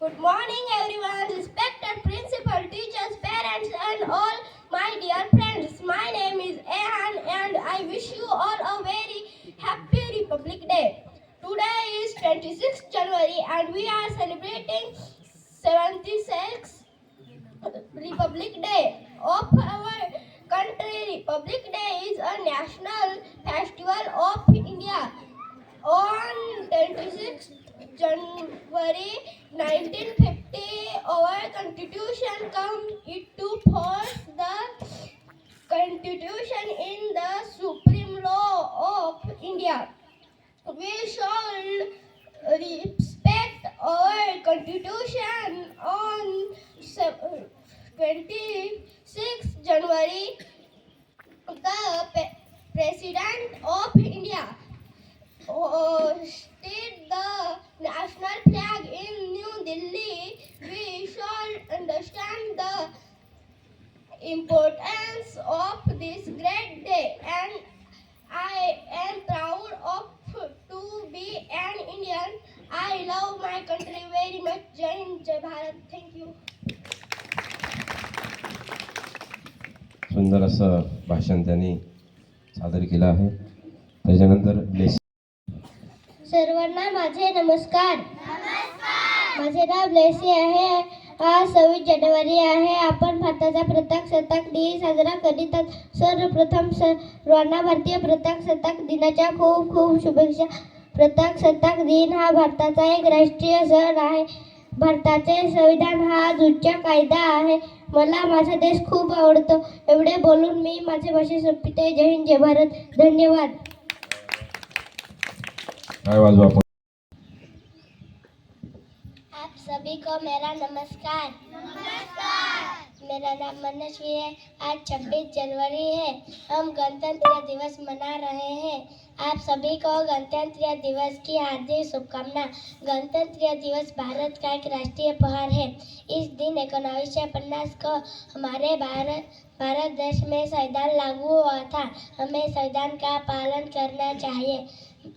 Good morning, everyone. Respected principal, teachers, parents, and all my dear friends. My name is Ehan, and I wish you all a very happy Republic Day. Today is 26th January, and we are celebrating 76th Republic Day of our country. Republic Day is a national festival of India. On 26th January 1950, our constitution come into force. The constitution in the supreme law of India. We shall respect our constitution on se- 26th January. The President of India hosted Delhi, we shall understand the importance of this great day and I am proud of to be an Indian. I love my country very much. Jai Hind, Jai Bharat. Thank you. सुंदर असं भाषण त्यांनी सादर केलं आहे त्याच्यानंतर सर्वांना माझे नमस्कार माझे नाव ब्लेसी आहे. आज सव्वीस जानेवारी आहे. आपण भारताचा प्रजासत्ताक दिन साजरा करीत आहोत. सर्वप्रथम सर्वांना भारतीय प्रजासत्ताक दिनाच्या खूप खूप शुभेच्छा. प्रजासत्ताक दिन हा भारताचा एक राष्ट्रीय सण आहे. भारताचे संविधान हा उच्च कायदा आहे. मला माझा देश खूप आवडतो. एवढे बोलून मी माझे भाषे संपते जय हिंद जय भारत. धन्यवाद. सभी को मेरा नमस्कार। नमस्कार। मेरा नाम मनस्वी है। आज 26 जनवरी है। हम गणतंत्र दिवस मना रहे हैं। आप सभी को गणतंत्र दिवस की हार्दिक शुभकामना। गणतंत्र दिवस भारत का एक राष्ट्रीय त्योहार है। इस दिन उन्नीस पन्नास को हमारे भारत भारत देश में संविधान लागू हुआ था। हमें संविधान का पालन करना चाहिए।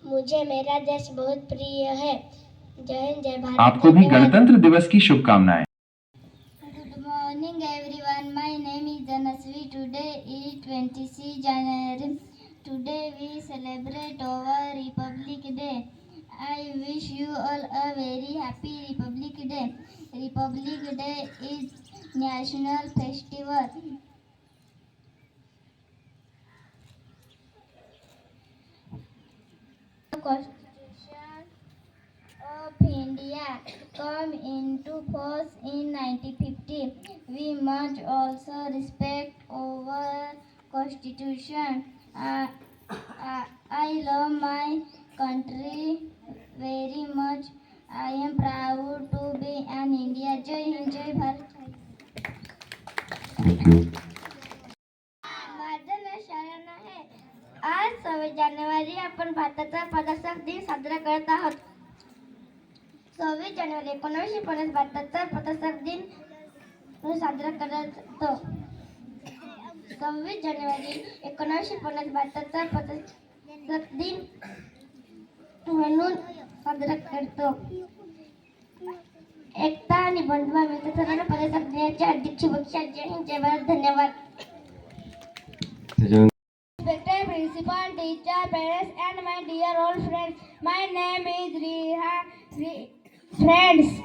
मुझे मेरा देश बहुत प्रिय है। आपको भी गणतंत्र दिवस की शुभकामनाएँ। Good morning everyone my name is Dhanasvi today is 26 January today we celebrate our republic day I wish you all a very happy republic day republic day is national festival Of. Of India come into force in 1950. We must also respect our constitution. I, I, I love my country very much. I am proud to be an India. Jai Hind, Jai Bharat. शरण आहे आज सव्वीस जानेवारी आपण भारताचा प्रजासत्ताक दिन साजरा करत आहोत सव्वीस जानेवारी एकोणीसशे पन्नास भारताचा प्रजासत्ताक दिन साजरा करतो सव्वीस जानेवारी एकोणीसशे पन्नास भारताचा प्रजासत्ताक दिन म्हणून साजरा करतो एकता आणि बंधुभाव मिळते सर्वांना प्रजासत्ताक दिनाच्या हार्दिक शुभेच्छा जय हिंद जय भारत धन्यवाद Respected principal, teacher, parents, and my dear old friends. My name is Riha. Friends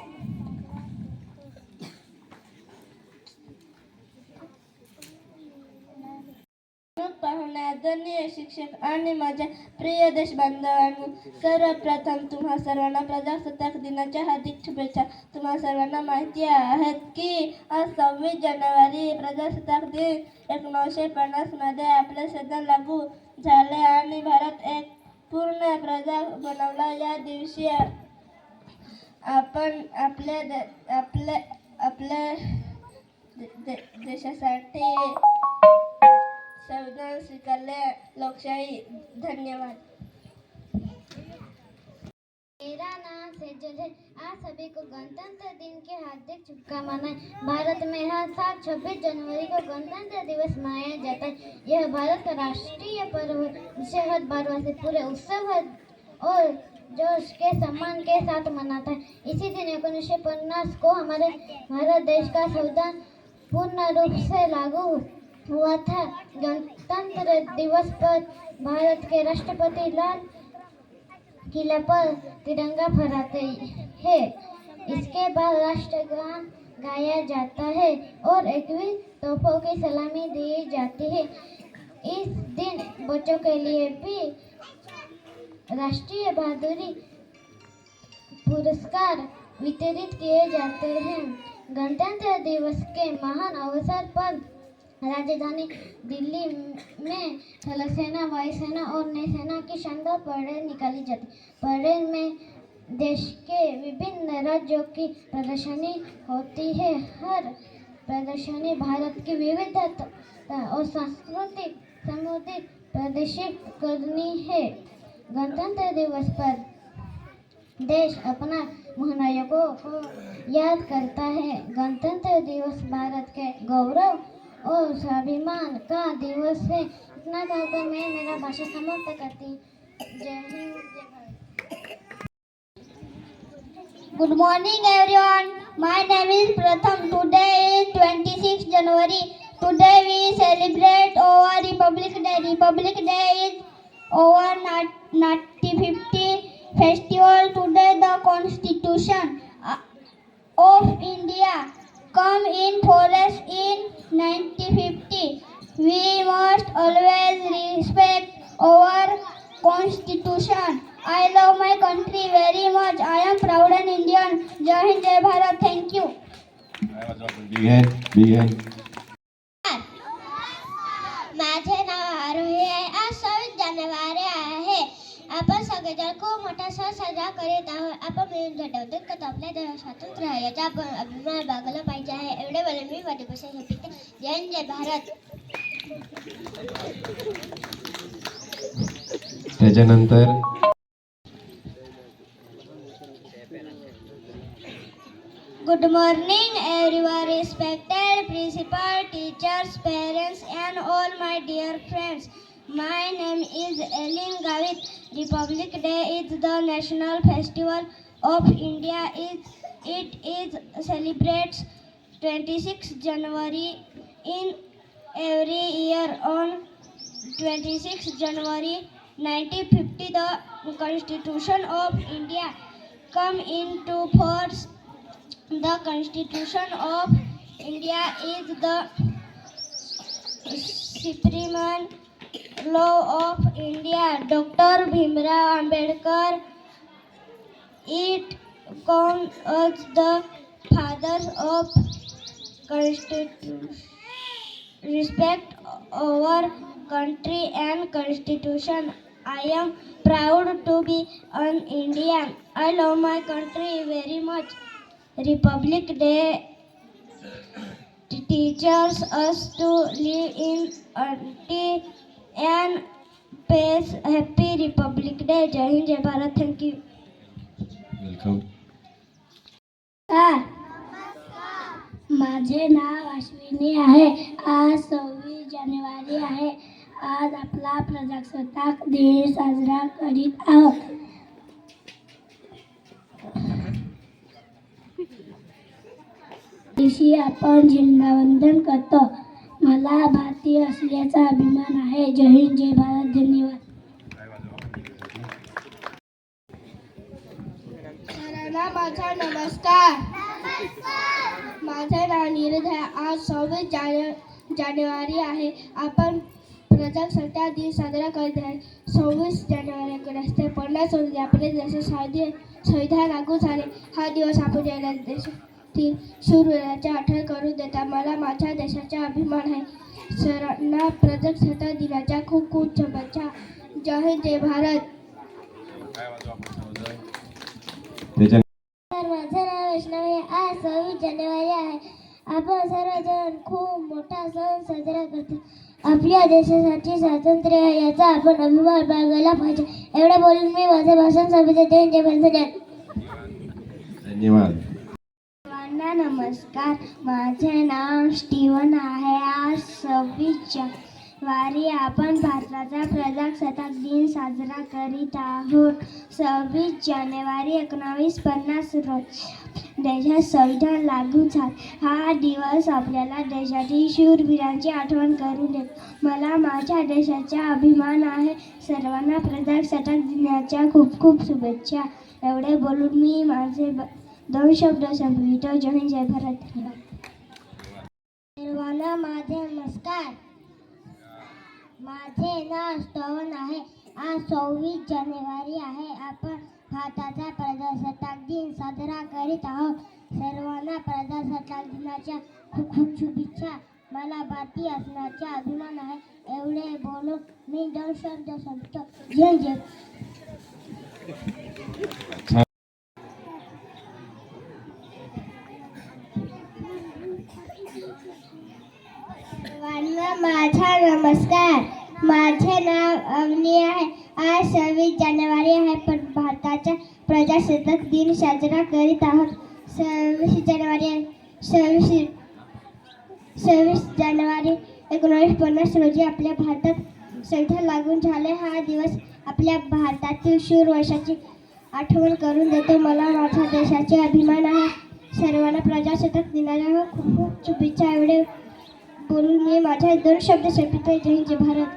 पाहुणे आदरणीय शिक्षक आणि माझ्या प्रिय देशबांधवांनी सर्वप्रथम तुम्हा सर्वांना प्रजासत्ताक दिनाच्या हार्दिक शुभेच्छा. तुम्हा सर्वांना माहिती आहेत की आज सव्वीस जानेवारी प्रजासत्ताक दिन एकोणीसशे पन्नासमध्ये आपले संविधान लागू झाले आणि भारत एक पूर्ण प्रजा बनवला. या दिवशी आपण आपल्या आपल्या आपल्या देशासाठी संविधान स्वीकारले लोकशाही. धन्यवाद. मेरा नाम सेजल है। आप सभी को गणतंत्र दिन के हार्दिक शुभकामनाएँ। भारत में हर साल 26 जनवरी को गणतंत्र दिवस मनाया जाता है। यह भारत का राष्ट्रीय पर्व जिसे हर बार भारतवासी पूरे उत्सव और जोश उसके सम्मान के साथ मनाता है। इसी दिन उन्नीस को हमारे भारत देश का संविधान पूर्ण रूप से लागू हुआ था। गणतंत्र दिवस पर भारत के राष्ट्रपति लाल किला पर तिरंगा फहराते हैं। इसके बाद राष्ट्रगान गाया जाता है और इक्कीस तोहफों की सलामी दी जाती है। इस दिन बच्चों के लिए भी राष्ट्रीय बहादुरी पुरस्कार वितरित किए जाते हैं। गणतंत्र दिवस के महान अवसर पर राजधानी दिल्ली में थल सेना वायुसेना और नौसेना की शानदार परेड निकाली जाती। परेड में देश के विभिन्न राज्यों की प्रदर्शनी होती है। हर प्रदर्शनी भारत की विविधता और सांस्कृतिक समृद्धि प्रदर्शित करनी है। गणतंत्र दिवस पर देश अपना महानायकों को याद करता है। गणतंत्र दिवस भारत के गौरव और स्वाभिमान का दिवस है। इतना कहकर मैं मेरा भाषा समाप्त करती good morning everyone my name is Pratham today is 26 January today we celebrate over republic day republic day is over not 1950 festival. Today the Constitution of India come in force in 1950. We must always respect our Constitution. I love my country very much. I am proud and Indian. Jai Hind, Jai Bharat. Thank you. माझे नाव आरोही आहे. आज सव्वीस जानेवारी आहे. आपण सगळेजण खूप मोठा सण साजरा करीत आहोत. आपण मिळून झटवतो का आपल्या देव स्वातंत्र्य आहे. याचा आपण अभिमान बागला पाहिजे आहे. एवढे बोलून मी माझी भाषा जय जय भारत. त्याच्यानंतर Good morning, everyone, respected principal, teachers, parents, and all my dear friends. My name is Elin Gavit. Republic Day is the national festival of India. It, it is celebrates 26 January in every year on 26 January 1950 the Constitution of India come into force the Constitution of India is the supreme law of India. Dr. Bhimrao Ambedkar it comes as the father of Constitution. Respect our country and Constitution. I am proud to be an Indian. I love my country very much. Republic day teachers us to live in and peace happy republic day Jai Hind Jai Bharat thank you मज़े नाव अश्विनी है आज सव्वीस जानेवारी है आज अपला प्रजासत्ताक दिन साजरा करीत आहोत. दिवशी आपण झेंडावंदन करतो. मला भारतीय असल्याचा अभिमान आहे. जय हिंद जय भारत धन्यवाद. माझा नमस्कार. माझे नाव नीरज आहे. आज सव्वीस जाने जानेवारी आहे. आपण प्रजासत्ताक दिन साजरा करत आहे. सव्वीस जानेवारी रस्ते पन्नास रोजी आपल्या देशात संविधान लागू झाले हा दिवस आपण या देशातील शूरवीराची आठवण करून देता मला माझ्या देशाचा अभिमान आहे. सरांना प्रजासत्ताक दिनाच्या खूप खूप शुभेच्छा. जय हिंद जय भारत. माझं नाव वैष्णवी. आज सव्वीस जानेवारी आहे. आपण सर्वजण खूप मोठा सण साजरा करतो. आपल्या देशासाठी स्वातंत्र्य आहे याचा आपण अभिमान बाळगायला पाहिजे. एवढं बोलून मी माझे भाषण संपवते जय हिंद, जय भारत. धन्यवाद. सर्वांना नमस्कार. माझे नाव स्टीवन आहे. आज सव्वीस वारी आपण भारताचा प्रजासत्ताक दिन साजरा करीत आहोत. सव्वीस जानेवारी एकोणावीस पन्नास रोजी देशात संविधान लागू झाले. हा दिवस आपल्याला देशातील शूरवीरांची आठवण करून देतो. मला माझ्या देशाचा अभिमान आहे. सर्वांना प्रजासत्ताक दिनाच्या खूप खूप शुभेच्छा. एवढे बोलून मी माझे ब- दोन शब्द संपवितो जय हिंद जय भारत. सर्वांना माझे नमस्कार. माझे नाव स्तवन आहे. आज सव्वीस जानेवारी आहे. आपण भारताचा प्रजासत्ताक दिन साजरा करीत आहोत. सर्वांना प्रजासत्ताक दिनाच्या खूप खूप शुभेच्छा. मला भारतीय असण्याचा अभिमान आहे. एवढे बोलून मी दोन शब्द संपतो जय जय सर्वांना माझा नमस्कार. माझे नाव अवनी आहे. आज सव्वीस जानेवारी आहे पण भारताचा प्रजासत्ताक दिन साजरा करीत आहोत. सव्वीस जानेवारी सव्वीस सव्वीस जानेवारी एकोणीसशे पन्नास रोजी आपल्या भारतात संविधान लागून झाले. हा दिवस आपल्या भारतातील शूर वर्षाची आठवण करून देतो. मला माझ्या देशाचे अभिमान आहे. सर्वांना प्रजासत्ताक दिनाच्या खूप खूप शुभेच्छा. एवढे बोलून मी माझ्या दोन शब्द संपित जय जय भारत.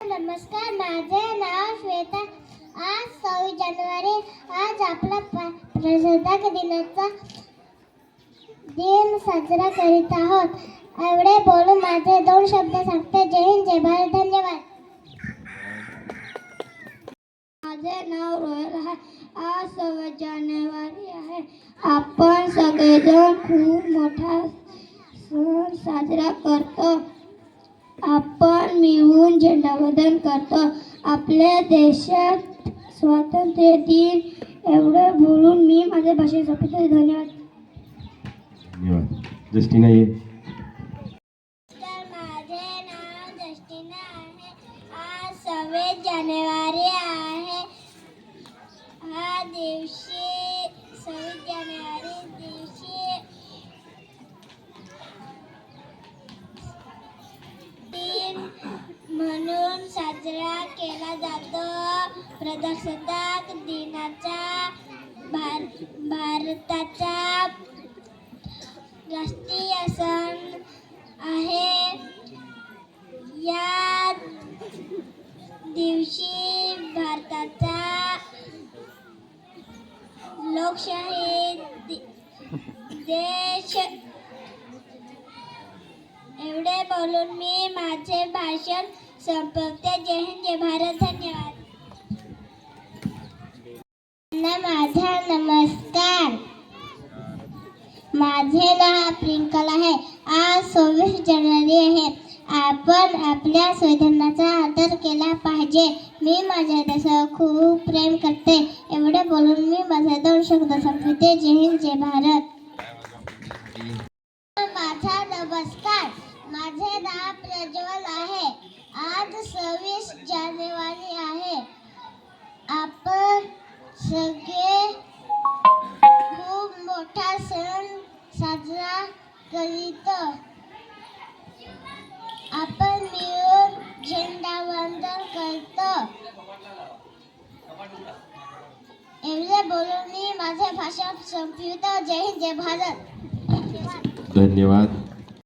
नमस्कार माझे नाव श्वेता. आज सव्वीस जानेवारी आज आपला प्रजासत्ताक दिनाचा दिन साजरा करीत आहोत. एवढे बोलून माझे दोन शब्द सांगते जय हिंद जय भारत. धन्यवाद. माझे नाव रोयल आहे. आज सव्वीस जानेवारी आहे. आपण सगळेजण खूप मोठा सण साजरा करतो. आपण मिळून झेंडावंदन करतो. आपल्या देशात स्वातंत्र्य दिन एवढं बोलून मी माझ्या भाषेत संपवते धन्यवाद. धन्यवाद. जस्टिना ये. तर माझे नाव जस्टिना आहे. आज सव्वीस जानेवारी केला जातो. प्रजासत्ताक दिनाचा भार भारताचा राष्ट्रीय सण आहे. या दिवशी भारताचा लोकशाही देश एवढे बोलून मी माझे भाषण संपव माझे नाव प्रिंकल आहे. आज सव्वीस जानेवारी आहे. आपण आपल्या संविधानाचा आदर केला पाहिजे. मी माझ्या देशावर खूप प्रेम करते. एवढे बोलून मी माझे दोन शब्द संपवते. जय हिंद जय भारत. माझा नमस्कार. माझे नाव प्रज्वल आहे. आज सव्वीस जय भारत. धन्यवाद.